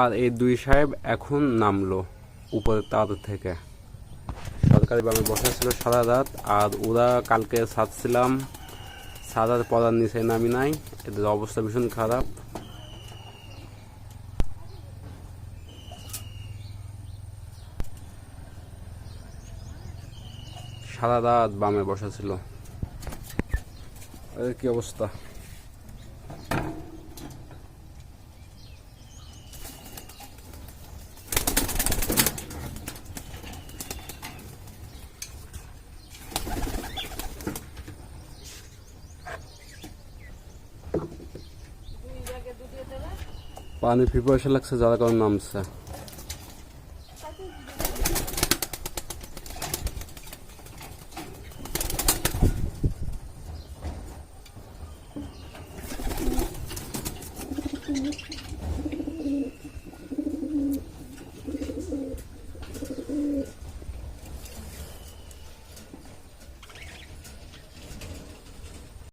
আর এই দুই সাহেব এখন নামলো উপরে তার থেকে। সরকারি বামে বসা ছিল সারা রাত আর ওরা কালকে ছাড়ছিলাম সারার পড়ার নিচে নামি নাই, এদের অবস্থা ভীষণ খারাপ। সারা রাত বামে বসা ছিল কি অবস্থা? पानी प्रिपरेशन लग से ज़्यादा करो नाम से।